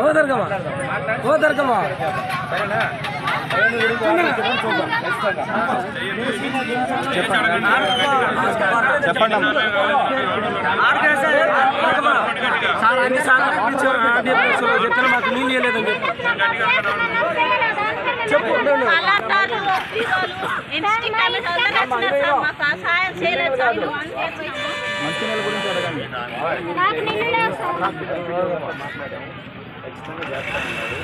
ఓ దర్గమా ఓ దర్గమా sir అన్ని సార్లు చెప్తాను మాకు నీళ్ళు ఇవ్వలేదని చెప్పు నేను కలెక్టర్లు, ఓపీఓలు, ఇన్స్టిట్యూట్ కమిటీ అందరూ వచ్చినారు సార్. మాకు ఆ సాయం చేయలేదు సార్. ఇది వన్ డే పోయింది. నాకు నిన్ననే ఖచ్చితంగా చేస్తామన్నారు